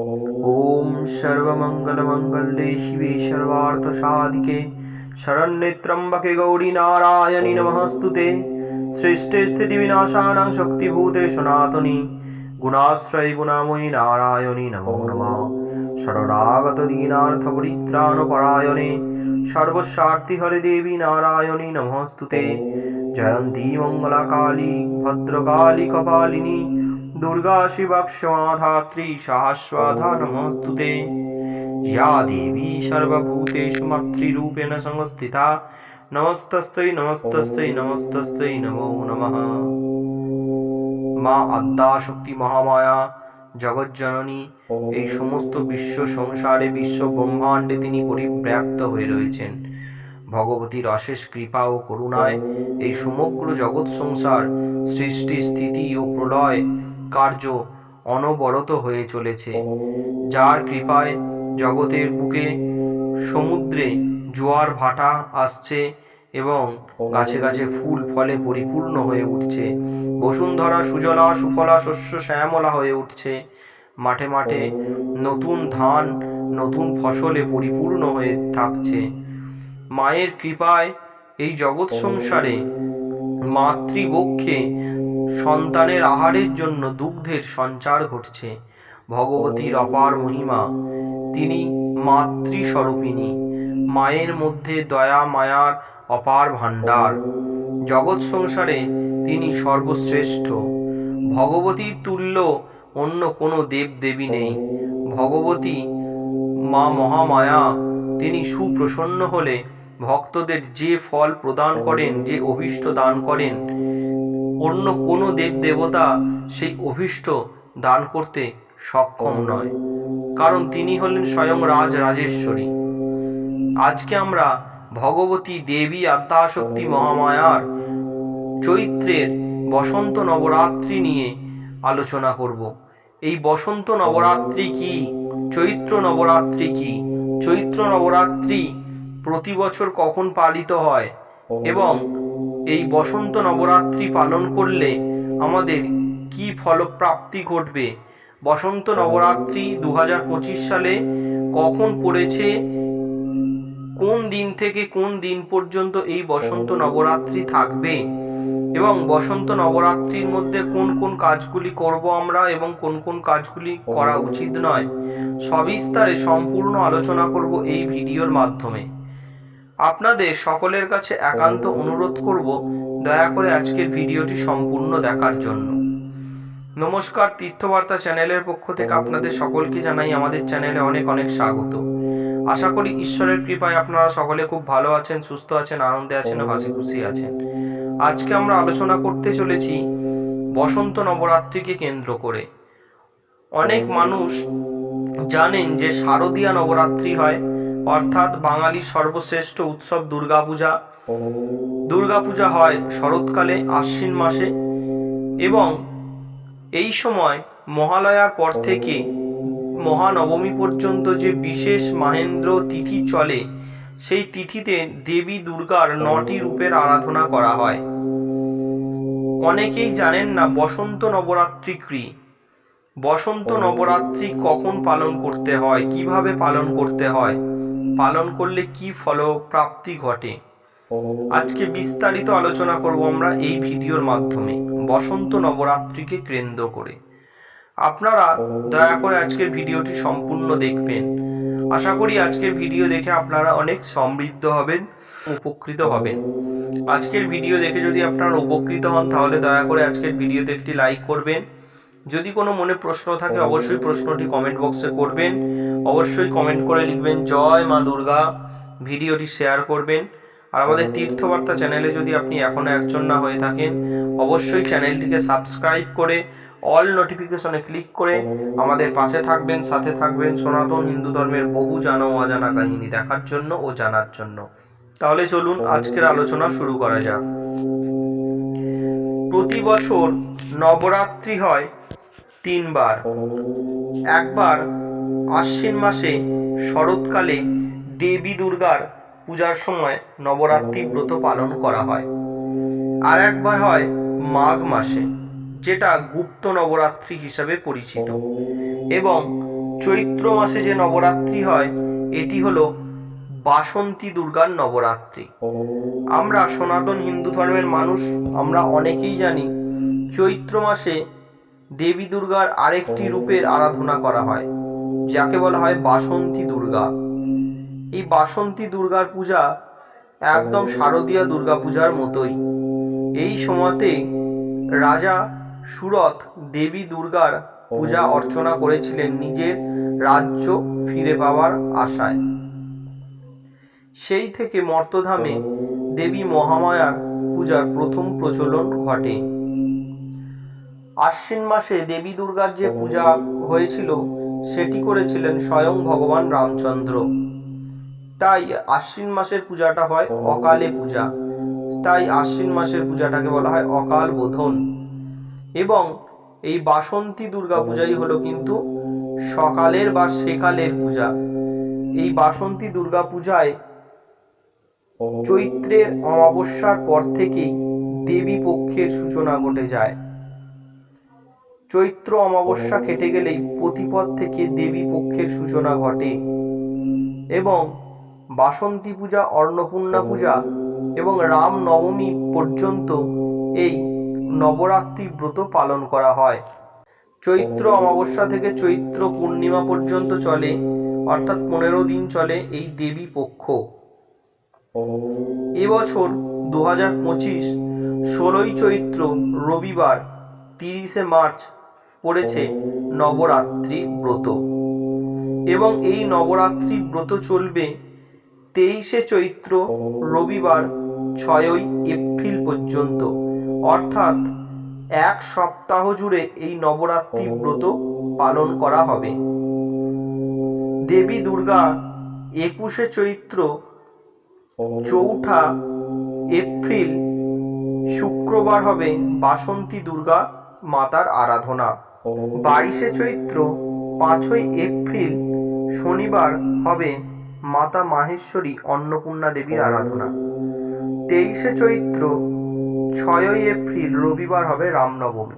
ॐ सर्वमङ्गलमङ्गले शिवे सर्वार्थसाधिके शरण्ये त्र्यम्बके गौरी नारायणि नमःस्तु ते सृष्टे स्थितिविनाशानां शक्तिभूते सनातनी गुणाश्रय गुणामयी नारायणि नमो नमः शरणागतदीनार्थपरित्राणपरायणे सर्वस्वार्थि हरे देवी नारायणि नमःस्तु ते जयन्ती मङ्गलकाली भद्रकाली कपालिनी दुर्गा शिवक्षमाधात्री सहस्वाधा नमस्तु ते या देवी सर्वभूतेषु मातृरूपेण संस्थिता নমস্তস্ত্রৈ নমস্তস্ত্রৈ নমস্তস্ত্রৈ নমো নমঃ মা আদ্যা শক্তি মহামায়া জগজ্জননী এই সমস্ত বিশ্ব সংসারে বিশ্ব ব্রহ্মাণ্ডে তিনি পরিব্যাপ্ত হয়ে রয়েছেন ভগবতীর অশেষ কৃপা ও করুণায় এই সমগ্র জগৎ সংসার সৃষ্টি স্থিতি ও প্রলয় কার্য অনবরত হয়ে চলেছে। যার কৃপায় জগতের বুকে সমুদ্রে জোয়ার ভাটা আসছে এবং গাছে গাছে ফুল ফলে পরিপূর্ণ হয়ে উঠছে। বসুন্ধরা, সুজলা, সুফলা, শস্য, শ্যামলা হয়ে উঠছে। মাঠে মাঠে নতুন ধান, নতুন ফসলে পরিপূর্ণ হয়ে থাকছে। মায়ের কৃপায় এই জগৎ সংসারে মাতৃবক্ষে সন্তানের আহারের জন্য দুগ্ধের সঞ্চার ঘটছে। ভগবতীর অপার মহিমা। তিনি মাতৃস্বরূপিণী। মায়ের মধ্যে দয়া, মায়ার অপার ভাণ্ডার। জগৎ সংসারে তিনি সর্বশ্রেষ্ঠ। ভগবতীর তুল্য অন্য কোনো দেব দেবী নেই। ভগবতী মা মহামায়া তিনি সুপ্রসন্ন হলে ভক্তদের যে ফল প্রদান করেন, যে অভীষ্ট দান করেন অন্য কোনো দেব দেবতা সেই অভীষ্ট দান করতে সক্ষম নয়, কারণ তিনি হলেন স্বয়ং রাজ রাজেশ্বরী আজকে আমরা ভগবতী দেবী আদ্যাশক্তি মহামায়ার চৈত্রের বসন্ত নবরাত্রি নিয়ে আলোচনা করব। এই বসন্ত নবরাত্রি কি? চৈত্র নবরাত্রি কি? চৈত্র নবরাত্রি প্রতি বছর কখন পালিত হয়? এবং এই বসন্ত নবরাত্রি পালন করলে আমাদের কি ফলপ্রাপ্তি ঘটবে? বসন্ত নবরাত্রি দু হাজার পঁচিশ সালে কখন পড়েছে? কোন দিন থেকে কোন দিন পর্যন্ত এই বসন্ত নবরাত্রি থাকবে? এবং বসন্ত নবরাত্রির মধ্যে কোন কোন কাজগুলি করব আমরা এবং কোন কোন কাজগুলি করা উচিত নয়, সবিস্তারে সম্পূর্ণ আলোচনা করব এই ভিডিওর মাধ্যমে। আপনাদের সকলের কাছে একান্ত অনুরোধ করব, দয়া করে আজকের ভিডিওটি সম্পূর্ণ দেখার জন্য। নমস্কার, তীর্থবার্তা চ্যানেলের পক্ষ থেকে আপনাদের সকলকে জানাই আমাদের চ্যানেলে অনেক অনেক স্বাগত। আশা করি ঈশ্বরের কৃপায় আপনারা সকলে খুব ভালো আছেন, সুস্থ আছেন, আনন্দে আছেন হাসি খুশি আছেন। আজকে আমরা আলোচনা করতে চলেছি বসন্ত নবরাত্রিকে কেন্দ্র করে। অনেক মানুষ জানেন যে শারদীয়া নবরাত্রি হয় অর্থাৎ বাঙালির সর্বশ্রেষ্ঠ উৎসব দুর্গাপূজা। দুর্গাপূজা হয় শরৎকালে আশ্বিন মাসে এবং এই সময় মহালয়ার পর থেকে মহানবমী পর্যন্ত যে বিশেষ মাহেন্দ্র তিথি চলে, সেই তিথিতে দেবী দুর্গার নটি রূপের আরাধনা করা হয়। অনেকেই জানেন না বসন্ত নবরাত্রি কি। বসন্ত নবরাত্রি কখন পালন করতে হয়, কীভাবে পালন করতে হয়? পালন করলে কি ফলপ্রাপ্তি ঘটে? আজকে বিস্তারিত আলোচনা করব আমরা এই ভিডিওর মাধ্যমে। বসন্ত নবরাত্রিকে কেন্দ্র করে। আপনারা দয়া করে আজকের ভিডিওটি সম্পূর্ণ দেখবেন। আশা করি আজকের ভিডিও দেখে আপনারা অনেক সমৃদ্ধ হবেন, উপকৃত হবেন। আজকের ভিডিও দেখে যদি আপনারা উপকৃত হন, তাহলে দয়া করে আজকের ভিডিওতে একটি লাইক করবেন। যদি কোনো মনে প্রশ্ন থাকে অবশ্যই প্রশ্নটি কমেন্ট বক্সে করবেন। অবশ্যই কমেন্ট করে লিখবেন জয় মা দুর্গা। ভিডিওটি শেয়ার করবেন। আর আমাদের তীর্থবার্তা চ্যানেলে যদি আপনি এখনও একজন না হয়ে থাকেন অবশ্যই চ্যানেলটিকে সাবস্ক্রাইব করে অল নোটিফিকেশনে ক্লিক করে আমাদের পাশে থাকবেন সাথে থাকবেন সনাতন হিন্দু ধর্মের বহু জানা ও অজানা কাহিনী দেখার জন্য ও জানার জন্য। তাহলে চলুন আজকের আলোচনা শুরু করা যাক। প্রতি বছর নবরাত্রি হয় তিনবার। একবার আশ্বিন মাসে শরৎকালে দেবী দুর্গার পূজার সময় নবরাত্রি ব্রত পালন করা হয়। আর একবার হয় মাঘ মাসে, যেটা গুপ্ত নবরাত্রি হিসাবে পরিচিত। এবং চৈত্র মাসে যে নবরাত্রি হয়, এটি হলো বাসন্তী দুর্গার নবরাত্রি। আমরা সনাতন হিন্দু ধর্মের মানুষ, আমরা অনেকেই জানি, চৈত্র মাসে দেবী দুর্গার আরেকটি রূপের আরাধনা করা হয়, যাকে বলা হয় বাসন্তী দুর্গা। এই বাসন্তী দুর্গার পূজা একদম শারদীয় দুর্গা পূজার মতোই। এই সময়তে রাজা সুরত দেবী দুর্গার পূজা অর্চনা করেছিলেন নিজের রাজ্য ফিরে পাওয়ার আশায়। সেই থেকে মর্তধামে দেবী মহামায়ার পূজার প্রথম প্রচলন ঘটে। আশ্বিন মাসে দেবী দুর্গার যে পূজা হয়েছিল, সেটি করেছিলেন স্বয়ং ভগবান রামচন্দ্র। তাই আশ্বিন মাসের পূজাটা হয় অকালে পূজা। তাই আশ্বিন মাসের পূজাটাকে বলা হয় অকাল বোধন। এবং এই বাসন্তী দুর্গা পূজাই হলো কিন্তু সকালের বা সেকালের পূজা। এই বাসন্তী দুর্গা পূজায় চৈত্রের অমাবস্যার পর থেকেই দেবী পক্ষের সূচনা ঘটে যায়। চৈত্র অমাবস্যা কেটে গেলেই প্রতিপদ থেকে দেবী পক্ষের সূচনা ঘটে এবং বাসন্তী পূজা, অন্নপূর্ণা পূজা এবং রাম নবমী পর্যন্ত এই নবরাত্রি ব্রত পালন করা হয়। চৈত্র অমাবস্যা থেকে চৈত্র পূর্ণিমা পর্যন্ত চলে, অর্থাৎ পনেরো দিন চলে এই দেবী পক্ষ। এবছর দু হাজার পঁচিশ, ষোলোই চৈত্র রবিবার, তিরিশে মার্চ পড়েছে নবরাত্রি ব্রত। এবং এই নবরাত্রি ব্রত চলবে তেইশে চৈত্র রবিবার ছয়ই এপ্রিল পর্যন্ত। অর্থাৎ এক সপ্তাহ জুড়ে এই নবরাত্রি ব্রত পালন করা হবে। দেবী দুর্গা একুশে চৈত্র চৌঠা এপ্রিল শুক্রবার হবে বাসন্তী দুর্গা মাতার আরাধনা। বাইশে চৈত্র, পাঁচই এপ্রিল শনিবার হবে মাতা মাহেশ্বরী অন্নপূর্ণা দেবীর আরাধনা। তেইশে চৈত্র, ছয়ই এপ্রিল রবিবার হবে রামনবমী।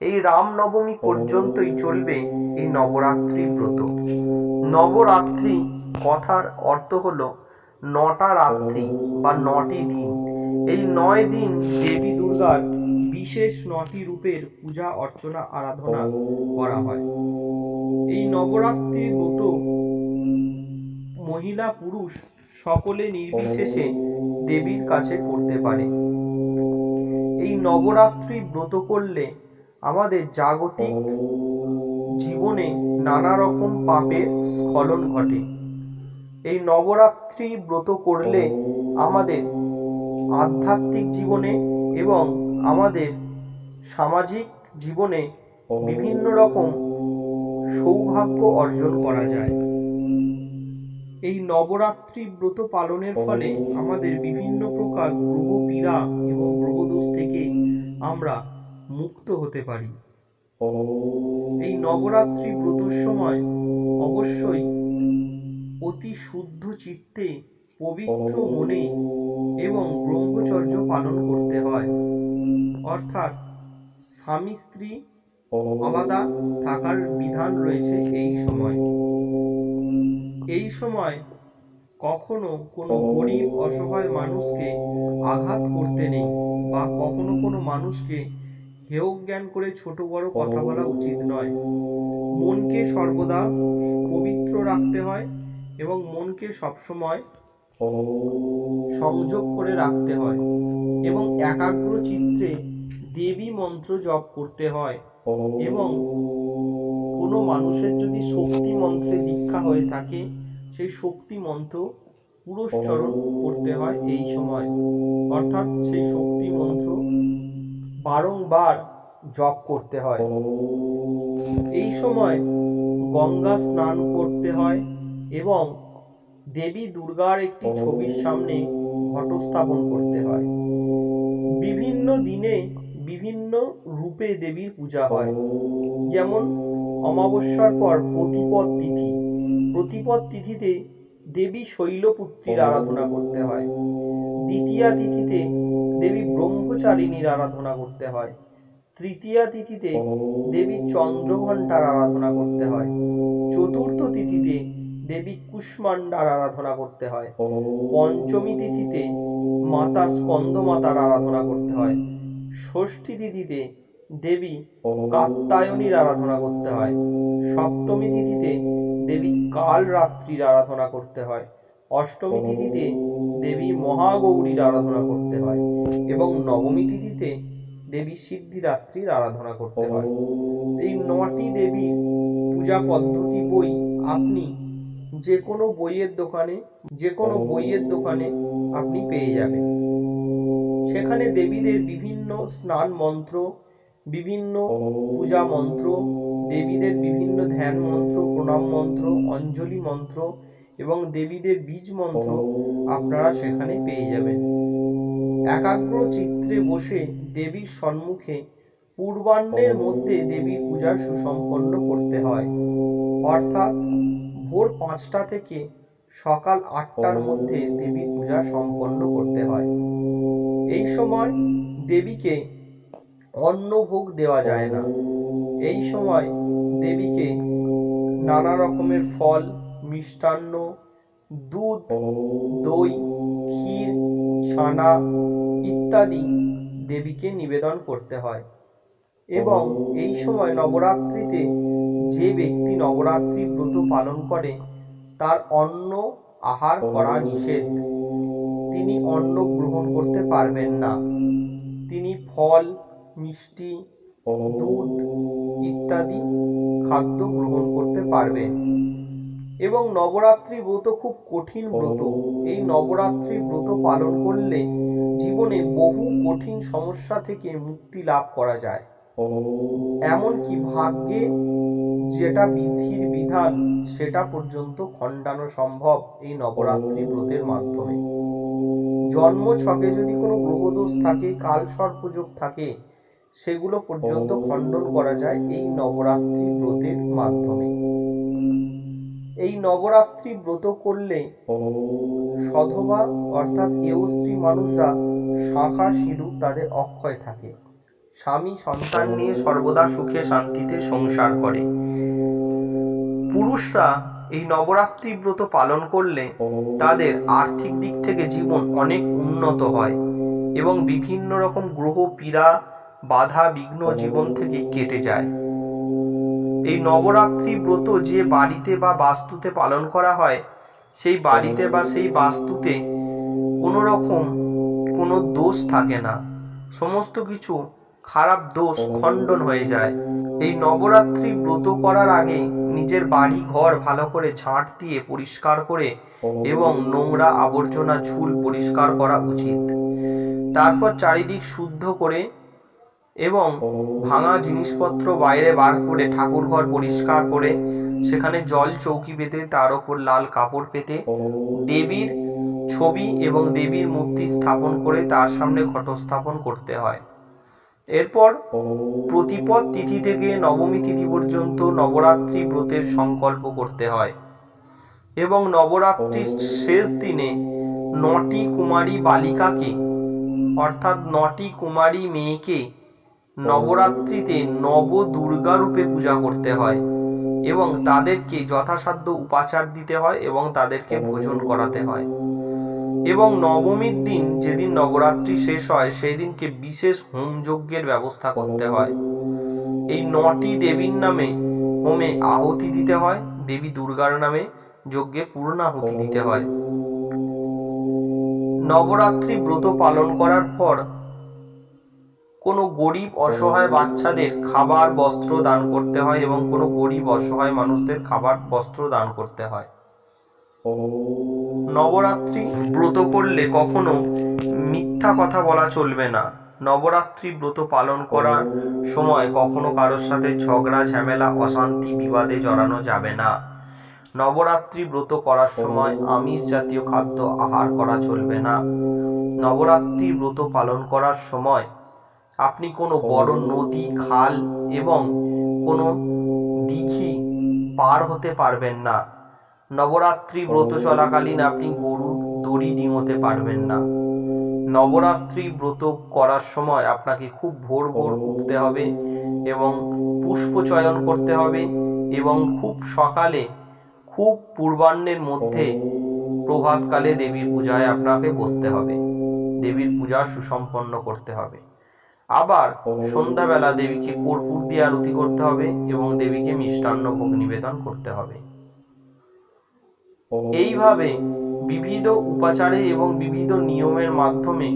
এই রামনবমী পর্যন্তই চলবে এই নবরাত্রি ব্রত। নবরাত্রি কথার অর্থ হলো নটা রাত্রি বা নটি দিন। এই নয় দিন দেবী দুর্গার বিশেষ নটি রূপের পূজা, অর্চনা, আরাধনা করা হয়। এই নবরাত্রি ব্রত মহিলা, পুরুষ সকলে নির্বিশেষে দেবীর কাছে করতে পারে। এই নবরাত্রি ব্রত করলে আমাদের জাগতিক জীবনে নানা রকম পাপের স্খলন ঘটে। এই নবরাত্রি ব্রত করলে আমাদের আধ্যাত্মিক জীবনে এবং আমাদের সামাজিক জীবনে বিভিন্ন রকম সৌভাগ্য অর্জন করা যায়। এই নবরাত্রি ব্রত পালনের ফলে আমাদের বিভিন্ন প্রকার গ্রহ পীড়া এবং গ্রহদোষ থেকে আমরা মুক্ত হতে পারি। এই নবরাত্রি ব্রতর সময় অবশ্যই অতি শুদ্ধ চিত্তে পবিত্র মনে এবং ব্রহ্মচর্য পালন করতে হয়। অর্থাৎ স্বামী স্ত্রী আলাদা থাকার বিধান রয়েছে এই সময়। এই সময় কখনো কোনো গরিব অসহায় মানুষকে আঘাত করতে নেই বা কখনো কোনো মানুষকে হেয় জ্ঞান করে ছোট বড় কথা বলা উচিত নয়। মনকে সর্বদা পবিত্র রাখতে হয় এবং মনকে সবসময় সংযোগ করে রাখতে হয় এবং একাগ্র চিত্রে দেবী মন্ত্র জপ করতে হয় এবং কোনো মানুষের যদি শক্তি মন্ত্রে দীক্ষা হয়ে থাকে, সেই শক্তি মন্ত্র পুরস্চরণ করতে হয় এই সময়। অর্থাৎ সেই শক্তি মন্ত্র বারংবার জপ করতে হয়। এই সময় গঙ্গা স্নান করতে হয় এবং দেবী দুর্গার একটি ছবির সামনে ঘট স্থাপন করতে হয়। বিভিন্ন দিনে বিভিন্ন রূপে দেবীর পূজা হয়। যেমন, অমাবস্যার পর প্রতিপদ তিথি। প্রতিপদ তিথিতে দেবী শৈলপুত্রীর আরাধনা করতে হয়। দ্বিতীয়া তিথিতে দেবী ব্রহ্মচারিণীর আরাধনা করতে হয়। তৃতীয়া তিথিতে দেবী চন্দ্রঘণ্টার আরাধনা করতে হয়। চতুর্থ তিথিতে দেবী কুষ্মান্ডার আরাধনা করতে হয়। পঞ্চমী তিথিতে মাতা স্কন্দমাতার আরাধনা করতে হয়। ষষ্ঠী তিথিতে দেবী কাত্তায়নীর আরাধনা করতে হয়। সপ্তমী তিথিতে দেবী কাল রাত্রির আরাধনা করতে হয়। অষ্টমী তিথিতে দেবী মহাগৌরীর আরাধনা করতে হয় এবং নবমী তিথিতে দেবী সিদ্ধিদাত্রীর আরাধনা করতে হয়। এই নটি দেবীর পূজা পদ্ধতি বই আপনি যে কোনো বইয়ের দোকানে যে কোনো বইয়ের দোকানে আপনি পেয়ে যাবেন। সেখানে দেবীদের বিভিন্ন স্নান মন্ত্র, বিভিন্ন পূজা মন্ত্র, দেবীদের বিভিন্ন ধ্যান মন্ত্র, প্রণাম মন্ত্র, অঞ্জলি মন্ত্র এবং দেবীদের বীজ মন্ত্র আপনারা সেখানে পেয়ে যাবেন। একাগ্র চিত্রে বসে দেবীর সম্মুখে পূর্বাহ্নের মধ্যে দেবীর পূজা সুসম্পন্ন করতে হয়। অর্থাৎ ভোর পাঁচটা থেকে সকাল আটটার মধ্যে দেবীর পূজা সম্পন্ন করতে হয়। এই সময় দেবীকে অন্ন ভোগ দেওয়া যায় না। এই সময় দেবীকে নানা রকমের ফল, মিষ্টান্ন, দুধ, দই, ক্ষীর, ছানা ইত্যাদি দেবীকে নিবেদন করতে হয়। এবং এই সময় নবরাত্রিতে যে ব্যক্তি নবরাত্রি ব্রত পালন করে, তার অন্ন আহার করা নিষেধ। তিনি অন্ন গ্রহণ করতে পারবেন না। তিনি ফল, মিষ্টি, দুধ ইত্যাদি খাদ্য গ্রহণ করতে পারবেন। এবং নবরাত্রি ব্রত খুব কঠিন ব্রত। এই নবরাত্রি ব্রত পালন করলে জীবনে বহু কঠিন সমস্যা থেকে মুক্তি লাভ করা যায়। এমনকি ভাগ্যে যেটা বিধির বিধান, সেটা পর্যন্ত খণ্ডানো সম্ভব এই নবরাত্রি ব্রতের মাধ্যমে। জন্ম ছকে যদি কোনো গ্রহদোষ থাকে কাল সর্পযোগ থাকে, সেগুলো পর্যন্ত খণ্ডন করা যায় এই নবরাত্রি ব্রতের মাধ্যমে। এই নবরাত্রি ব্রত করলে সধবা, অর্থাৎ এও স্ত্রী মানুষরা শাখা সিঁদুর তাদের অক্ষয় থাকে। স্বামী সন্তান নিয়ে সর্বদা সুখে শান্তিতে সংসার করে। পুরুষরা এই নবরাত্রি ব্রত পালন করলে তাদের আর্থিক দিক থেকে জীবন অনেক উন্নত হয় এবং বিভিন্ন রকম গ্রহ, পীড়া, বাধা, বিঘ্ন জীবন থেকে কেটে যায়। এই নবরাত্রি ব্রত যে বাড়িতে বা বাস্তুতে পালন করা হয়, সেই বাড়িতে বা সেই বাস্তুতে কোনো রকম কোনো দোষ থাকে না। সমস্ত কিছু খারাপ দোষ খণ্ডন হয়ে যায়। এই নবরাত্রি ব্রত করার আগে নিজের বাড়ি ঘর ভালো করে ঝাঁট দিয়ে পরিষ্কার করে এবং নোংরা আবর্জনা ঝুল পরিষ্কার করা উচিত। তারপর চারিদিক শুদ্ধ করে এবং ভাঙা জিনিসপত্র বাইরে বার করে ঠাকুর ঘর পরিষ্কার করে সেখানে জল চৌকি পেতে তার ওপর লাল কাপড় পেতে দেবীর ছবি এবং দেবীর মূর্তি স্থাপন করে তার সামনে ঘটস্থাপন করতে হয়। এরপর প্রতিপদ তিথি থেকে নবমী তিথি পর্যন্ত নবরাত্রি ব্রতের সংকল্প করতে হয়। এবং নবরাত্রির শেষ দিনে নটি কুমারী বালিকাকে অর্থাৎ নটি কুমারী মেয়েকে নবরাত্রিতে নব দুর্গা রূপে পূজা করতে হয় এবং তাদেরকে যথাসাধ্য উপাচার দিতে হয় এবং তাদেরকে ভোজন করাতে হয়। এবং নবমীর দিন যেদিন নবরাত্রি শেষ হয় সেই দিনকে বিশেষ হোম যজ্ঞের ব্যবস্থা করতে হয়। এই নটি দেবীর নামে হোমে আহুতি দিতে হয়, দেবী দুর্গার নামে যজ্ঞে পূর্ণাহুতি দিতে হয়। নবরাত্রি ব্রত পালন করার পর কোনো গরিব অসহায় বাচ্চাদের খাবার, বস্ত্র দান করতে হয় এবং কোনো গরিব অসহায় মানুষদের খাবার, বস্ত্র দান করতে হয়। নবরাত্রি ব্রত করলে কখনো মিথ্যা কথা বলা চলবে না। নবরাত্রি ব্রত পালন করার সময় কখনো কারোর সাথে ঝগড়া, ঝামেলা, অশান্তি, বিবাদে জড়ানো যাবে না। নবরাত্রি ব্রত করার সময় আমিষ জাতীয় খাদ্য আহার করা চলবে না। নবরাত্রি ব্রত পালন করার সময় আপনি কোনো বড় নদী, খাল এবং কোনো দিঘি পার হতে পারবেন না। নবরাত্রি ব্রত চলাকালীন আপনি গরু, দড়ি ডিঙোতে পারবেন না। নবরাত্রি ব্রত করার সময় আপনাকে খুব ভোর ভোর উঠতে হবে এবং পুষ্প চয়ন করতে হবে এবং খুব সকালে, খুব পূর্বাহ্নের মধ্যে প্রভাতকালে দেবীর পূজায় আপনাকে বসতে হবে। দেবীর পূজা সুসম্পন্ন করতে হবে। আবার সন্ধ্যাবেলা দেবীকে কর্পূর দিয়ে আরতি করতে হবে এবং দেবীকে মিষ্টান্ন ভোগ নিবেদন করতে হবে। এইভাবে বিবিধ উপাচারে এবং বিবিধ নিয়মের মাধ্যমে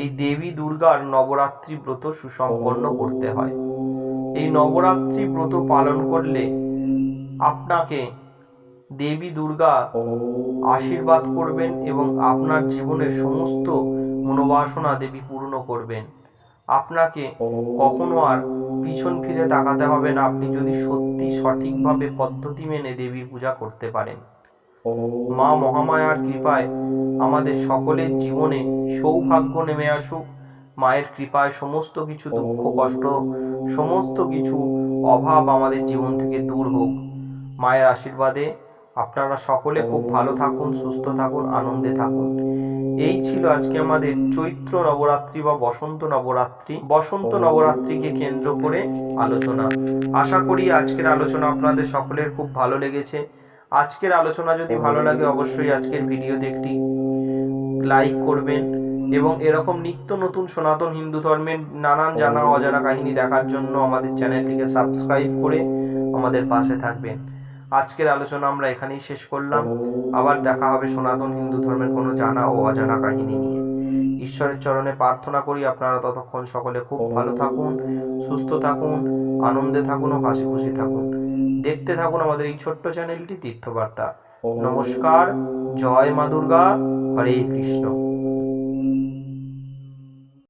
এই দেবী দুর্গার নবরাত্রি ব্রত সুসম্পন্ন করতে হয়। এই নবরাত্রি ব্রত পালন করলে আপনাকে দেবী দুর্গা আশীর্বাদ করবেন এবং আপনার জীবনের সমস্ত মনোবাসনা দেবী পূর্ণ করবেন। আপনাকে কখনো আর পিছন ফিরে তাকাতে হবে না। আপনি যদি সত্যি সঠিকভাবে পদ্ধতি মেনে দেবী পূজা করতে পারেন। মা মহামায়ার কৃপায় আমাদের সকলের জীবনে সৌভাগ্য নেমে আসুক। মায়ের কৃপায় সমস্ত কিছু দুঃখ, কষ্ট, সমস্ত কিছু অভাব আমাদের জীবন থেকে দূর হোক। মায়ের আশীর্বাদে আপনারা সকলে খুব ভালো থাকুন, সুস্থ থাকুন, আনন্দে থাকুন। এই ছিল আজকে আমাদের চৈত্র নবরাত্রি বা বসন্ত নবরাত্রি। বসন্ত নবরাত্রিকে কেন্দ্র করে আলোচনা। আশা করি আজকের আলোচনা আপনাদের সকলের খুব ভালো লেগেছে। আজকের আলোচনা যদি ভালো লাগে, অবশ্যই আজকের ভিডিওতে একটি লাইক করবেন এবং এরকম নিত্য নতুন সনাতন হিন্দু ধর্মের নানান জানা অজানা কাহিনী দেখার জন্য আমাদের চ্যানেলটিকে সাবস্ক্রাইব করে আমাদের পাশে থাকবেন। আজকের আলোচনা আমরা এখানেই শেষ করলাম। আবার দেখা হবে সনাতন হিন্দু ধর্মের কোনো জানা ও অজানা কাহিনী নিয়ে। ঈশ্বরের চরণে প্রার্থনা করি, আপনারা ততক্ষণ সকলে খুব ভালো থাকুন, সুস্থ থাকুন, আনন্দে থাকুন ও হাসি খুশি থাকুন। দেখতে থাকুন আমাদের এই ছোট্ট চ্যানেলটি তীর্থবার্তা। নমস্কার জয় মা দুর্গা হরে কৃষ্ণ।